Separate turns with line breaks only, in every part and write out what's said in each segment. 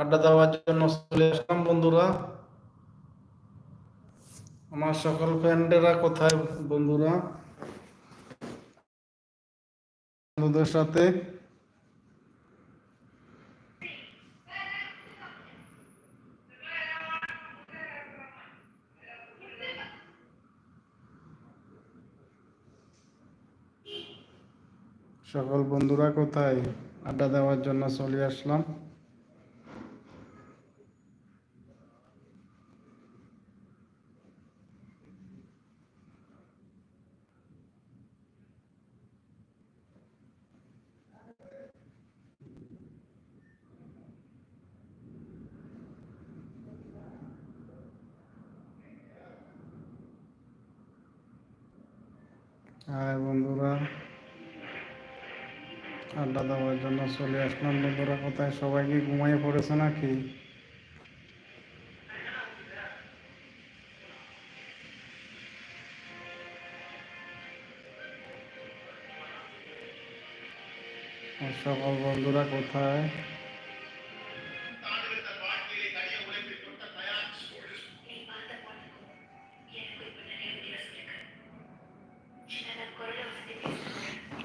আড্ডা দেওয়ার জন্য চলে আসলাম, বন্ধুরা। আমার সকল ফ্রেন্ডেরা কোথায়, বন্ধুরা? বন্ধুদের সাথে। সকল বন্ধুরা কোথায়? আড্ডা দেওয়ার জন্য চলে আসলাম। হ্যাঁ বন্ধুরা। আড্ডা দেওয়ার জন্য চলে আসলাম বন্ধুরা, কোথায় সবাই কি ঘুমাইয়ে পড়েছে নাকি? আর সকল বন্ধুরা কোথায়?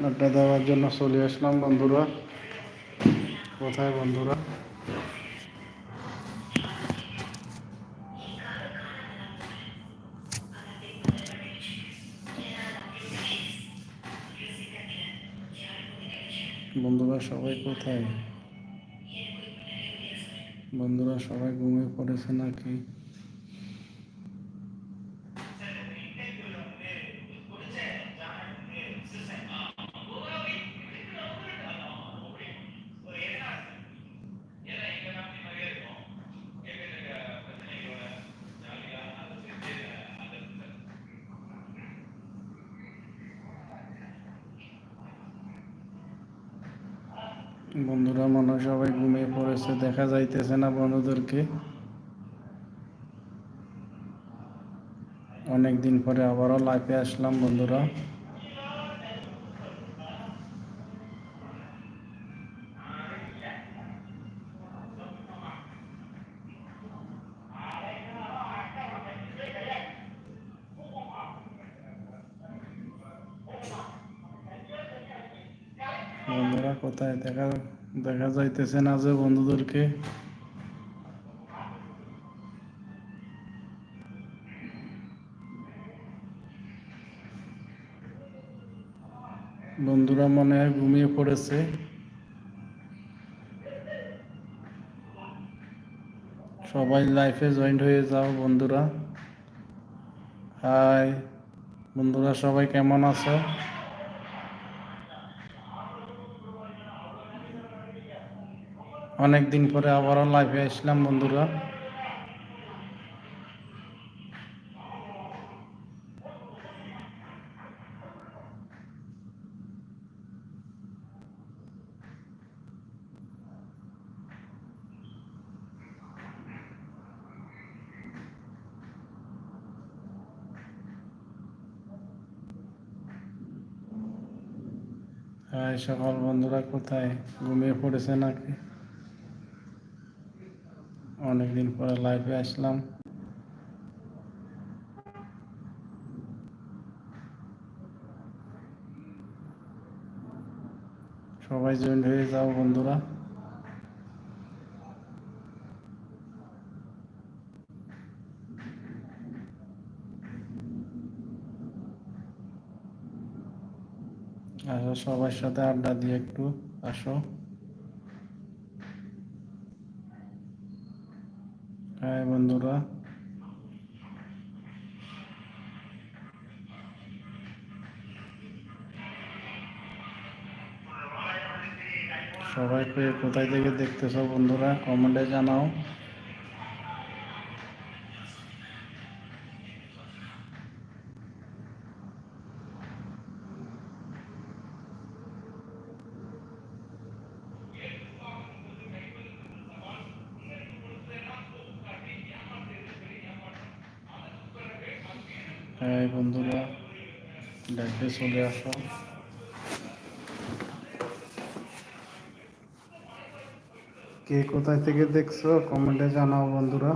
আড্ডা দেওয়ার জন্য চলে আসলাম, বন্ধুরা। কোথায়, বন্ধুরা? বন্ধুরা, সবাই কোথায়? বন্ধুরা, সবাই ঘুমিয়ে পড়েছে নাকি? বন্ধুরা, মনে সবাই ঘুমিয়ে পড়েছে, দেখা যাইতেছে না বন্ধুদেরকে। অনেকদিন পরে আবারও লাইফে আসলাম বন্ধুরা। বন্ধুরা কোথায় দেখা দেখা যাইতেছে না যে বন্ধুদেরকে। বন্ধুরা মনে হয় ঘুমিয়ে পড়েছে। সবাই লাইফে জয়েন্ট হয়ে যাও বন্ধুরা। হাই বন্ধুরা সবাই কেমন আছো? অনেক দিন পরে আবারও লাইভে আসলাম বন্ধুরা। সকল বন্ধুরা কোথায়? ঘুমিয়ে পড়েছে নাকি? অনেকদিন পরে লাইভে আসলাম। সবাই জয়েন হয়ে যাও বন্ধুরা। আসো সবার সাথে আড্ডা দিয়ে একটু, আসো। হ্যাঁ বন্ধুরা। সবাইকে কোথায় থেকে দেখতেছো বন্ধুরা? কমেন্টে জানাও। হ্যাঁ বন্ধুরা ডাকতে চলে আসো। কে কোথায় থেকে দেখছ? কমেন্টে জানাও বন্ধুরা।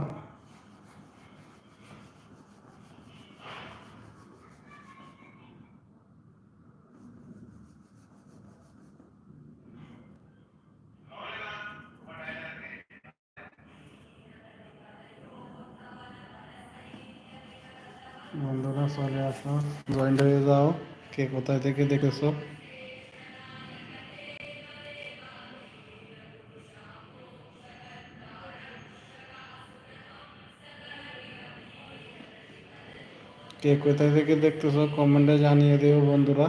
বন্ধুরা, চলে আসো। জয়েন্ট হয়ে যাও। কে কোথায় থেকে দেখেছ? কে কোথায় থেকে দেখতেছো? কমেন্টে জানিয়ে দিও বন্ধুরা।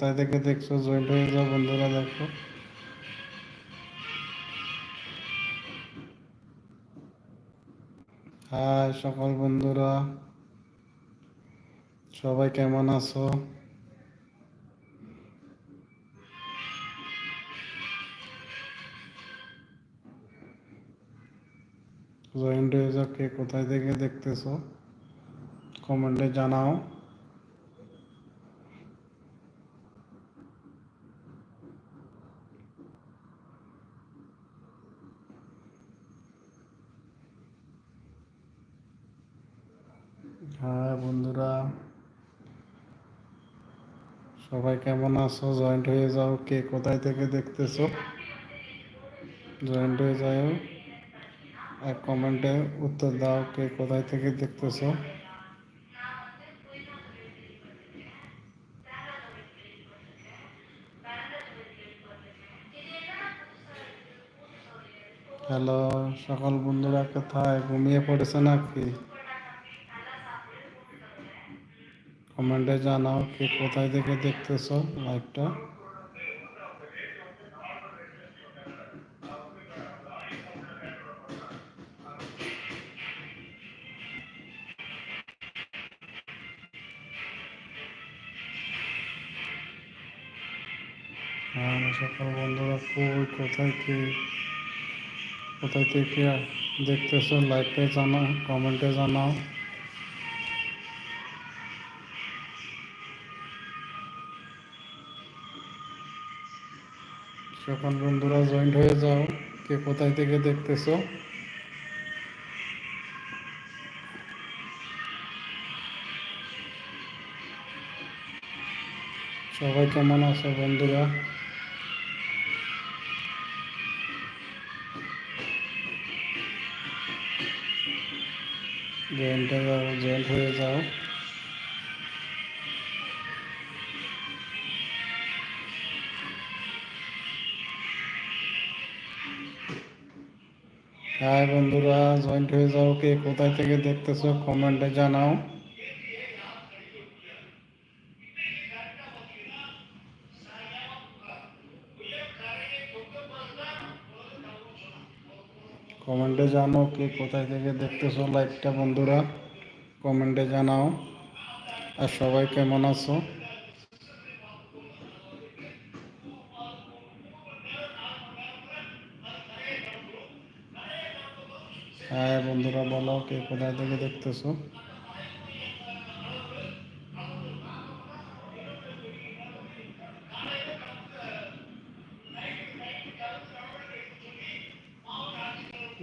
কোথায় থেকে দেখছ, জয়েন্ট হয়ে যাও বন্ধুরা, দেখো। হাই, সকল বন্ধুরা। সবাই কেমন আছো? জয়েন্ট হয়ে যাও, কে কোথায় থেকে দেখতেছো? কমেন্টে জানাও হ্যাঁ বন্ধুরা। সবাই কেমন আছো? জয়েন্ট হয়ে যাও। কে কোথায় থেকে দেখতেছো? জয়েন্ট হয়ে যাও। এক কমেন্টে উত্তর দাও কে কোথায় থেকে দেখতেছো। হ্যালো সকল বন্ধুরা কোথায়? ঘুমিয়ে পড়েছে নাকি? কমেন্টে জানাও কে কোথায় থেকে দেখতেছো লাইভটা। আর সকল বন্ধুরা কই, কোথায় কি, কোথায় থেকে দেখতেছো লাইভটা জানাও, কমেন্টে জানাও। সকল বন্ধুরা জয়েন্ট হয়ে যাও, কে কোথায় থেকে দেখতেছো? সবাই কেমন আছো বন্ধুরা? জয়েন্ট হয়ে যাও জয়েন্ট হয়ে যাও। হ্যাঁ বন্ধুরা জয়েন্ট হয়ে যাও কে কোথায় থেকে দেখতেছো কমেন্টে জানাও। কমেন্টে জানাও কে কোথায় থেকে দেখতেছো লাইভটা বন্ধুরা কমেন্টে জানাও। আর সবাই কেমন আছো? হ্যাঁ বন্ধুরা বলো, কে কোথায় থেকে দেখতেছো?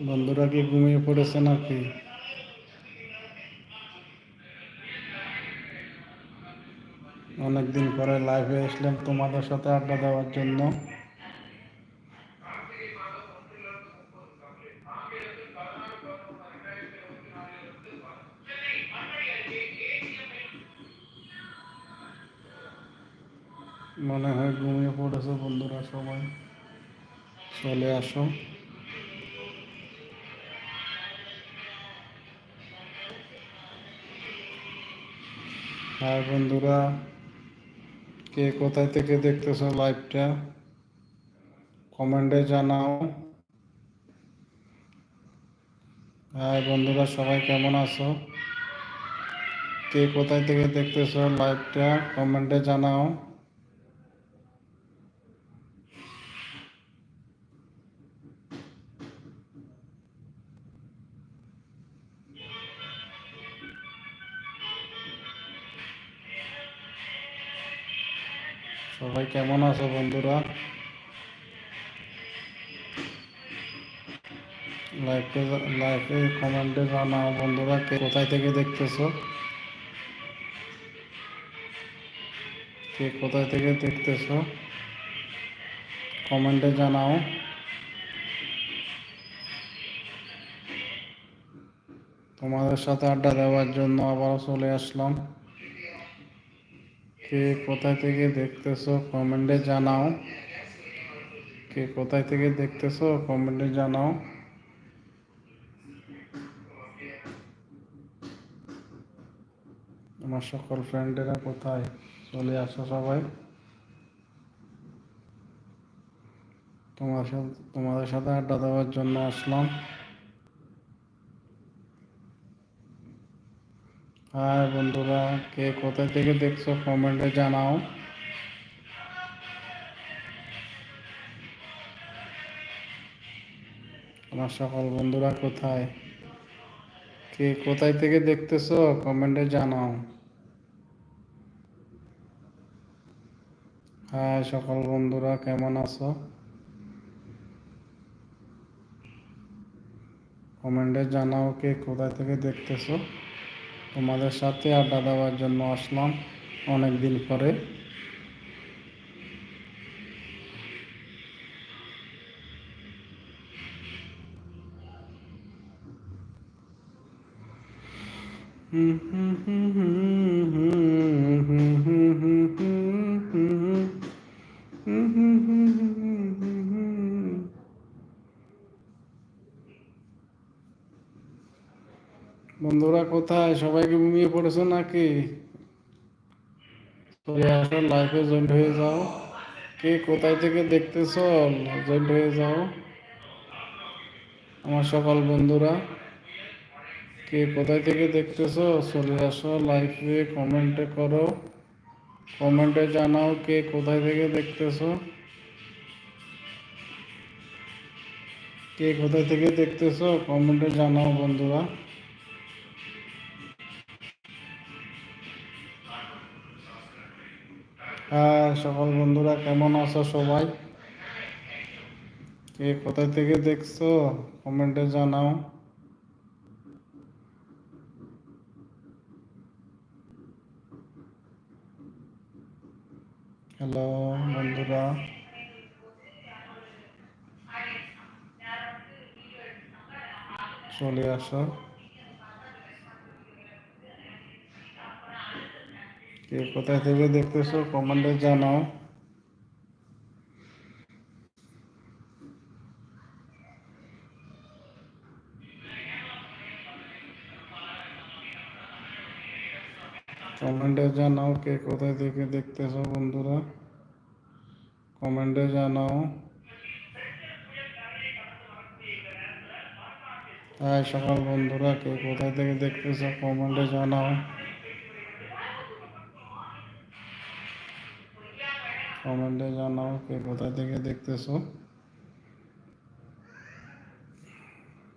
বন্ধুরা কি ঘুমিয়ে পড়েছে নাকি? অনেকদিন পরে লাইভে আসলাম তোমাদের সাথে আড্ডা দেওয়ার জন্য। মনে হয় ঘুমিয়ে পড়েছে বন্ধুরা সবাই। চলে আসো। হ্যাঁ বন্ধুরা, কে কোথায় থেকে দেখতেছো লাইভটা কমেন্টে জানাও। হ্যাঁ বন্ধুরা, সবাই কেমন আছো? কে কোথায় থেকে দেখতেছো লাইভটা কমেন্টে জানাও। সবাই কেমন আছো বন্ধুরা? লাইফে লাইফে কমেন্টে জানাও বন্ধুরা, কে কোথায় থেকে দেখতেছো? কে কোথায় থেকে দেখতেছো? কমেন্টে জানাও। তোমাদের সাথে আড্ডা দেওয়ার জন্য আবারও চলে আসলাম। কে কোথায় থেকে দেখতেছো কমেন্টে জানাও। কে কোথায় থেকে দেখতেছো কমেন্টে জানাও। আমার সকল ফ্রেন্ডেরা কোথায়? চলে আসো সবাই। তোমার সাথে তোমাদের সাথে আড্ডা দেওয়ার জন্য আসলাম। হাই বন্ধুরা, কে কোথায় থেকে দেখছ কমেন্টে জানাও। আমার সকল বন্ধুরা কোথায়? কে কোথায় থেকে দেখতেছো কমেন্টে জানাও। হ্যাঁ সকল বন্ধুরা কেমন আছো? কমেন্টে জানাও কে কোথায় থেকে দেখতেছো। তোমাদের সাথে আড্ডা দেওয়ার জন্য আসলাম অনেক দিন পরে। হুম হুম হুম হুম হুম হুম হুম হুম হুম হুম বন্ধুরা কোথায়? সবাইকে ঘুমিয়ে পড়েছো নাকি? চলে আসো লাইফে জয়েন্ট হয়ে যাও। কে কোথায় থেকে দেখতেছ? জয়েন্ট হয়ে যাও। আমার সকল বন্ধুরা, কে কোথায় থেকে দেখতেছো? চলে আসো লাইফে কমেন্টে করো। কমেন্টে জানাও কে কোথায় থেকে দেখতেছো। কে কোথায় থেকে দেখতেছো? কমেন্টে জানাও বন্ধুরা। হ্যাঁ সকল বন্ধুরা কেমন আছো সবাই? কে কোথায় থেকে দেখছ? কমেন্টে জানাও। হ্যালো, বন্ধুরা। চলে আসো। কে কোথায় থেকে দেখতেছো? কমেন্টে জানাও। কমেন্টে জানাও কে কোথায় থেকে দেখতেছো বন্ধুরা? কমেন্টে জানাও। হ্যাঁ সকাল বন্ধুরা, কে কোথায় থেকে দেখতেছো? কমেন্টে জানাও। কমেন্টে জানাও কে কোথা থেকে দেখতেছো?